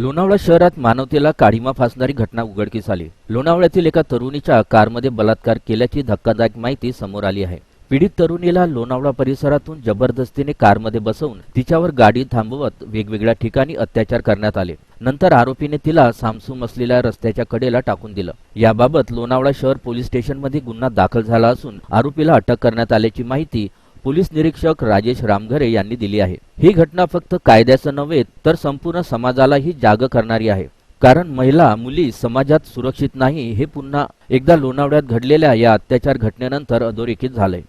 लोणावळा शहरात मानवतेला काळीमा फासणारी घटना उघडकीस आली. लोणावळ्यातील एका तरुणीच्या कारमध्ये बलात्कार केल्याची धक्कादायक माहिती समोर आली आहे. पीडित तरुणीला लोणावळा परिसरातून जबरदस्तीने कारमध्ये बसवून तिच्यावर गाडी थांबवत वेगवेगळ्या ठिकाणी अत्याचार करण्यात आले. नंतर आरोपीने तिला सामसूम असलेल्या रस्त्याच्या कडेला टाकून दिलं. याबाबत लोणावळा शहर पोलीस स्टेशनमध्ये गुन्हा दाखल झाला असून आरोपीला अटक करण्यात आल्याची माहिती पोलीस निरीक्षक राजेश रामघरे यांनी दिली आहे. ही घटना फक्त कायद्याचं नव्हे तर संपूर्ण समाजालाही जाग करणारी आहे. कारण महिला मुली समाजात सुरक्षित नाही हे पुन्हा एकदा लोणावळ्यात घडलेल्या या अत्याचार घटनेनंतर अधोरेखित झालंय.